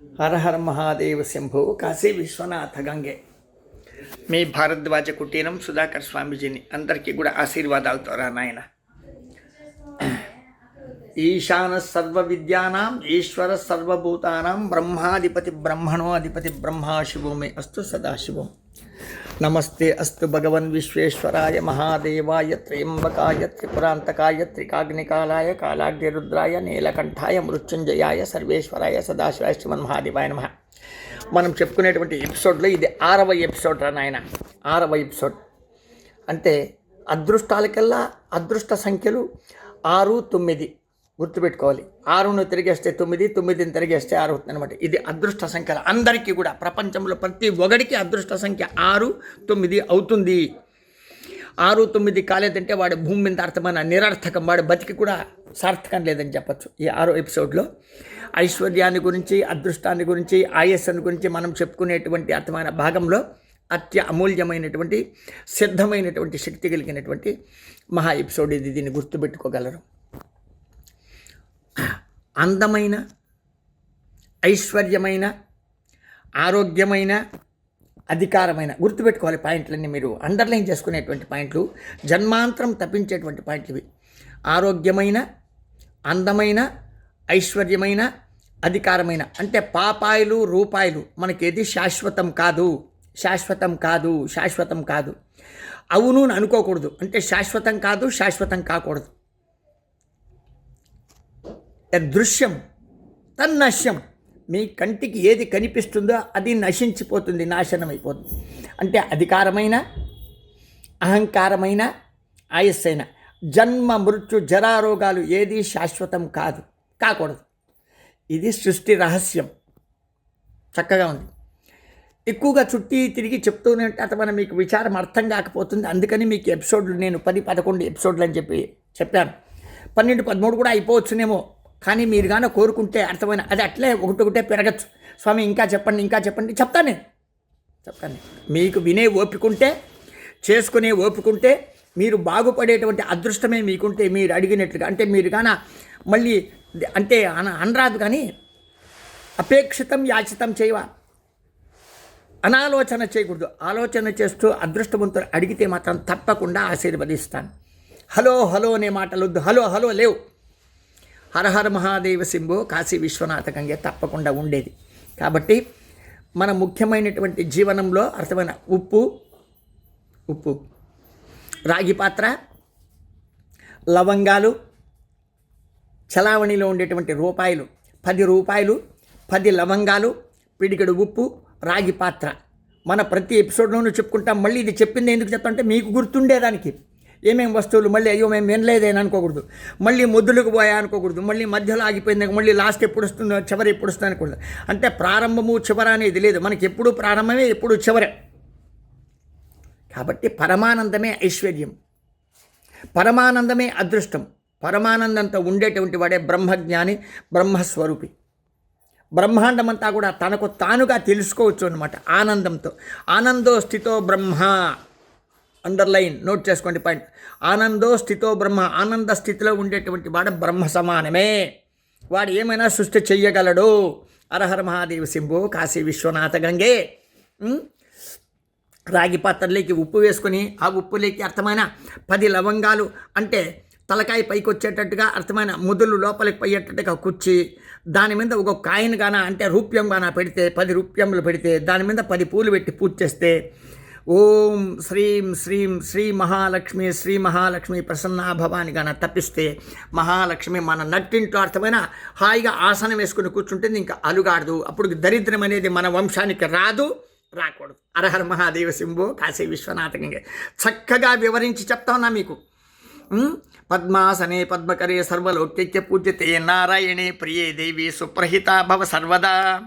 హర హర మహాదేవ శంభో కాశీ విశ్వనాథ గంగే. మీ భారద్వాజ కుటీరం సుధాకర్ స్వామీజీని అందరికీ కూడా ఆశీర్వాదాలతో రా నాయన. ఈశాన సర్వ విద్యానాం ఈశ్వర సర్వభూతానాం బ్రహ్మాధిపతి బ్రహ్మణో అధిపతి బ్రహ్మాశివో మే అస్తు సదాశివం నమస్తే అస్తు భగవన్ విశ్వేశ్వరాయ మహాదేవాయ త్రయంబకాయ త్రిపురాంతకాయ త్రికాగ్నికాలాయ కాలాగ్నిరుద్రాయ నీలకంఠాయ మృత్యుంజయాయ సర్వేశ్వరాయ సదాశివాయ శ్రీమన్ మహాదేవాయ నమ. మనం చెప్పుకునేటువంటి ఎపిసోడ్లో ఇది ఆరవ ఎపిసోడ్ రా నాయన. ఆరవ ఎపిసోడ్. అంటే అదృష్టాలకల్లా అదృష్ట సంఖ్యలు ఆరు తొమ్మిది. గుర్తుపెట్టుకోవాలి. ఆరును తిరిగేస్తే తొమ్మిది తొమ్మిదిని తిరిగేస్తే ఆరు అవుతుంది అనమాట ఇది అదృష్ట సంఖ్యలు. అందరికీ కూడా ప్రపంచంలో ప్రతి ఒక్కడికి అదృష్ట సంఖ్య ఆరు తొమ్మిది అవుతుంది. ఆరు తొమ్మిది కాలేదంటే వాడి భూమి మీద అర్థమైన నిరర్థకం. వాడి బతికి కూడా సార్థకం లేదని చెప్పచ్చు ఈ ఆరో ఎపిసోడ్లో. ఐశ్వర్యాన్ని గురించి అదృష్టాన్ని గురించి ఆయుస్సాన్ని గురించి మనం చెప్పుకునేటువంటి అర్థమైన భాగంలో అత్య అమూల్యమైనటువంటి సిద్ధమైనటువంటి శక్తి కలిగినటువంటి మహా ఎపిసోడ్ ఇది. దీన్ని గుర్తుపెట్టుకోగలరు. అందమైన ఐశ్వర్యమైన ఆరోగ్యమైన అధికారమైన గుర్తుపెట్టుకోవాలి పాయింట్లన్నీ మీరు. అండర్లైన్ చేసుకునేటువంటి పాయింట్లు జన్మాంతరం తప్పించేటువంటి పాయింట్లు ఇవి ఆరోగ్యమైన అందమైన ఐశ్వర్యమైన అధికారమైన. అంటే పాపాయిలు రూపాయలు మనకేది శాశ్వతం కాదు. శాశ్వతం కాదు శాశ్వతం కాదు. అవును అనుకోకూడదు. అంటే శాశ్వతం కాదు శాశ్వతం కాకూడదు. దృశ్యం తన్నశ్యం మీ కంటికి ఏది కనిపిస్తుందో అది నశించిపోతుంది నాశనం అయిపోతుంది అంటే అధికారమైన అహంకారమైన ఆయస్సైన జన్మ మృత్యు జరారోగాలు ఏది శాశ్వతం కాదు కాకూడదు. ఇది సృష్టి రహస్యం. చక్కగా ఉంది. ఎక్కువగా చుట్టి తిరిగి చెప్తూనే ఉంటే మనం మీకు విచారం అర్థం కాకపోతుంది. అందుకని మీకు ఎపిసోడ్లు నేను పది పదకొండు ఎపిసోడ్లు అని చెప్పి చెప్పాను. పన్నెండు పదమూడు కూడా అయిపోవచ్చునేమో. కానీ మీరు కానీ కోరుకుంటే అర్థమైన అది అట్లే ఒకటొకటే పెరగచ్చు. స్వామి ఇంకా చెప్పండి ఇంకా చెప్పండి. చెప్తాను నేను. చెప్తాను మీకు వినే ఓపికంటే చేసుకునే ఓపికంటే మీరు బాగుపడేటువంటి అదృష్టమే మీకుంటే మీరు అడిగినట్లుగా అంటే మీరు కాన మళ్ళీ అంటే అన అనరాదు కానీ అపేక్షితం యాచితం చేయవా. అనాలోచన చేయకూడదు. ఆలోచన చేస్తూ అదృష్టవంతులు అడిగితే మాత్రం తప్పకుండా ఆశీర్వదిస్తాను. హలో హలో అనే మాటలు వద్దు హలో హలో లేవు. హరహర మహాదేవ సింబు కాశీ విశ్వనాథ గంగే తప్పకుండా ఉండేది. కాబట్టి మన ముఖ్యమైనటువంటి జీవనంలో అర్థమైన ఉప్పు ఉప్పు రాగి పాత్ర లవంగాలు చలావణిలో ఉండేటువంటి రూపాయలు పది రూపాయలు పది లవంగాలు పిడికెడు ఉప్పు రాగి పాత్ర. మన ప్రతి ఎపిసోడ్లోనూ చెప్పుకుంటాం మళ్ళీ ఇది చెప్పింది ఎందుకు చెప్తామంటే మీకు గుర్తుండేదానికి. ఏమేమి వస్తువులు మళ్ళీ అయ్యో మేము వినలేదని అనుకోకూడదు. మళ్ళీ ముద్దులకు పోయా అనుకోకూడదు. మళ్ళీ మధ్యలో ఆగిపోయింది మళ్ళీ లాస్ట్ ఎప్పుడు వస్తుందో చివరి ఎప్పుడు వస్తుంది అనుకోకూడదు. అంటే ప్రారంభము చివర అనేది లేదు. మనకి ఎప్పుడు ప్రారంభమే ఎప్పుడు చివరే. కాబట్టి పరమానందమే ఐశ్వర్యం. పరమానందమే అదృష్టం. పరమానందంతో ఉండేటువంటి వాడే బ్రహ్మజ్ఞాని బ్రహ్మస్వరూపి. బ్రహ్మాండమంతా కూడా తనకు తానుగా తెలుసుకోవచ్చు అనమాట ఆనందంతో. ఆనందో స్థితో బ్రహ్మ. అండర్లైన్ నోట్ చేసుకోండి పాయింట్ ఆనందో స్థితో బ్రహ్మ ఆనంద స్థితిలో ఉండేటువంటి వాడు బ్రహ్మ సమానమే. వాడు ఏమైనా సృష్టి చెయ్యగలడు? అరహర మహాదేవ శంభు కాశీ విశ్వనాథ గంగే. రాగి పాత్రలోకి ఉప్పు వేసుకొని ఆ ఉప్పులోకి అర్థమైన పది లవంగాలు అంటే తలకాయ పైకి వచ్చేటట్టుగా అర్థమైన ముదులు లోపలికి పోయేటట్టుగా కుర్చి దాని మీద ఒక కాయిన్ గాన అంటే రూప్యం గాన పెడితే పది రూప్యములు పెడితే దాని మీద పది పూలు పెట్టి పూజ చేస్తే ఓం శ్రీం శ్రీం శ్రీ మహాలక్ష్మి శ్రీ మహాలక్ష్మి ప్రసన్న భవాని తప్పిస్తే మహాలక్ష్మి మన నట్టింట్లో అర్థమైన హాయిగా ఆసనం వేసుకుని కూర్చుంటుంది ఇంకా అలుగాడదు. అప్పుడు దరిద్రం అనేది మన వంశానికి రాదు రాకూడదు. అరహర మహాదేవ శంభో కాశీ విశ్వనాథకంగా చక్కగా వివరించి చెప్తా ఉన్నా మీకు. పద్మాసనే పద్మకరే సర్వలోక్యత్య పూజ్యతే నారాయణే ప్రియే దేవి సుప్రహిత భవ సర్వదా.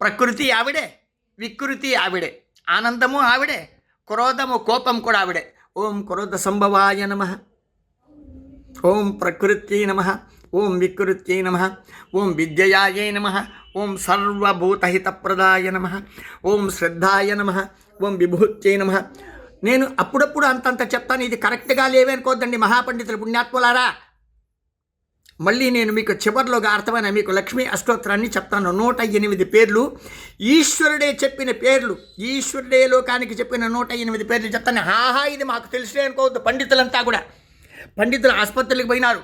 ప్రకృతి ఆవిడే వికృతి ఆవిడే. ఆనందము ఆవిడే క్రోధము కోపం కూడా ఆవిడే. ఓం క్రోధ సంభవాయ నమ. ఓం ప్రకృత్యై నమ. ఓం వికృత్యై నమ. ఓం విద్యయాయై నమ. ఓం సర్వభూతహితప్రదాయ నమ. ఓం శ్రద్ధాయ నమ. ఓం విభూత్యై నమ. నేను అప్పుడప్పుడు అంతంత చెప్తాను. ఇది కరెక్ట్గా లేవనుకోద్దండి మహాపండితులు పుణ్యాత్ములారా. మళ్ళీ నేను మీకు చివరిలోగా అర్థమైన మీకు లక్ష్మీ అష్టోత్తరాన్ని చెప్తాను. నూట ఎనిమిది పేర్లు. ఈశ్వరుడే చెప్పిన పేర్లు. ఈశ్వరుడే లోకానికి చెప్పిన నూట ఎనిమిది పేర్లు చెప్తాను. హాహా ఇది మాకు తెలిసినే అనుకోవద్దు. పండితులంతా కూడా. పండితులు ఆసుపత్రులకు పోయినారు.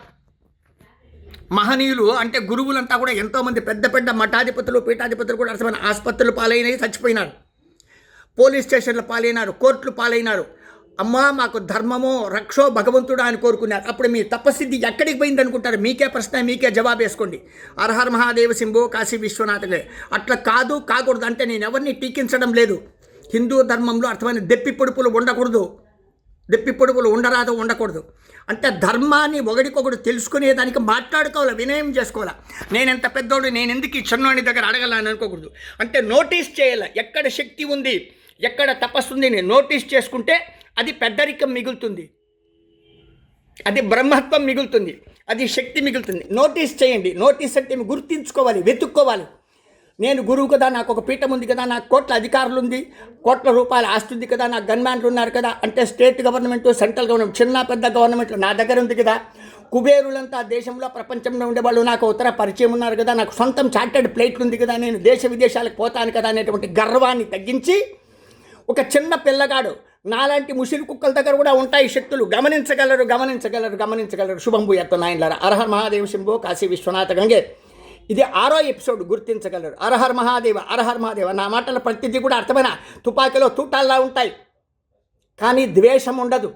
మహనీయులు అంటే గురువులంతా కూడా ఎంతోమంది పెద్ద పెద్ద మఠాధిపతులు పీఠాధిపతులు కూడా అర్థమైన ఆసుపత్రులు పాలైనవి చచ్చిపోయినారు. పోలీస్ స్టేషన్లు పాలైనారు. కోర్టులు పాలైనారు. అమ్మా మాకు ధర్మమో రక్షో భగవంతుడా అని కోరుకున్నారు. అప్పుడు మీ తపస్సిద్ధి ఎక్కడికి పోయింది అనుకుంటారు? మీకే ప్రశ్న మీకే జవాబు వేసుకోండి. అర్హర్ మహాదేవ సింబో కాశీ విశ్వనాథలే. అట్లా కాదు కాకూడదు అంటే నేను ఎవరిని టీకించడం లేదు. హిందూ ధర్మంలో అర్థమైన దెప్పి పొడుపులు ఉండకూడదు. దెప్పి పొడుపులు ఉండరాదు ఉండకూడదు. అంటే ధర్మాన్ని ఒకడికొకడు తెలుసుకునేదానికి మాట్లాడుకోవాలి వినయం చేసుకోవాలి? నేను ఎంత పెద్దోడు నేను ఎందుకు ఈ చిన్నోడి దగ్గర అడగలని అనుకోకూడదు. అంటే నోటీస్ చేయాలి? ఎక్కడ శక్తి ఉంది ఎక్కడ తపస్సు ఉంది నేను నోటీస్ చేసుకుంటే అది పెద్దరికం మిగులుతుంది. అది బ్రహ్మత్వం మిగులుతుంది. అది శక్తి మిగులుతుంది. నోటీస్ చేయండి. నోటీస్ అంటే గుర్తించుకోవాలి వెతుక్కోవాలి. నేను గురువు కదా నాకు ఒక పీఠం ఉంది కదా నాకు కోట్ల అధికారులు ఉంది కోట్ల రూపాయల ఆస్తి ఉంది కదా నాకు గన్మ్యాన్లు ఉన్నారు కదా అంటే స్టేట్ గవర్నమెంట్ సెంట్రల్ గవర్నమెంట్ చిన్న పెద్ద గవర్నమెంట్ నా దగ్గర ఉంది కదా. కుబేరులంతా దేశంలో ప్రపంచంలో ఉండేవాళ్ళు నాకు ఉత్తర పరిచయం ఉన్నారు కదా నాకు సొంతం చార్టెడ్ ప్లేట్లు ఉంది కదా నేను దేశ విదేశాలకు పోతాను కదా అనేటువంటి గర్వాన్ని తగ్గించి ఒక చిన్న పిల్లగాడు నాలాంటి ముసిరి కుక్కల దగ్గర కూడా ఉంటాయి శక్తులు. గమనించగలరు గమనించగలరు గమనించగలరు. శుభం భూయత్వ నాయనలారా. అర్హర్ మహాదేవ శంభో కాశీ విశ్వనాథ గంగే. ఇది ఆరో ఎపిసోడ్ గుర్తించగలరు. అరహర్ మహాదేవ అరహర్ మహాదేవ. నా మాటల ప్రతిదీ కూడా అర్థమైన తుపాకీలో తూటాల్లా ఉంటాయి. కానీ ద్వేషం ఉండదు.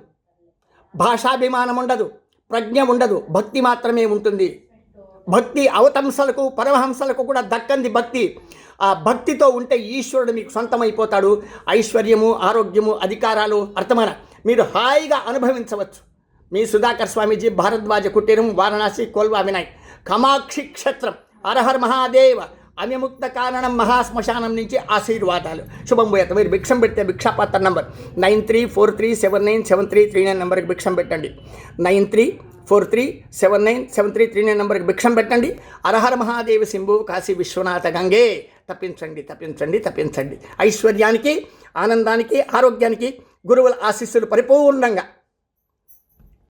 భాషాభిమానం ఉండదు. ప్రజ్ఞ ఉండదు. భక్తి మాత్రమే ఉంటుంది. భక్తి అవతంసలకు పరమహంసలకు కూడా దక్కంది భక్తి. ఆ భక్తితో ఉంటే ఈశ్వరుడు మీకు సొంతమైపోతాడు. ఐశ్వర్యము ఆరోగ్యము అధికారాలు అర్థమైన. మీరు హాయిగా అనుభవించవచ్చు. మీ సుధాకర్ స్వామీజీ భారద్వాజ కుటీరం వారణాసి కోల్వా వినాయక్ కమాక్షి క్షేత్రం అరహర్ మహాదేవ. అవిముక్త కారణం మహాశ్మశానం నుంచి ఆశీర్వాదాలు. శుభం పోయేత మీరు భిక్షం పెడితే భిక్షాపాత్ర number. Nine three four three seven nine seven three three nine నెంబర్కి భిక్షం పెట్టండి. Nine three four three seven nine seven three three nine నెంబర్కి భిక్షం పెట్టండి. అరహర మహాదేవ శంభు కాశీ విశ్వనాథ గంగే. తప్పించండి తప్పించండి తప్పించండి. ఐశ్వర్యానికి ఆనందానికి ఆరోగ్యానికి గురువుల ఆశీస్సులు పరిపూర్ణంగా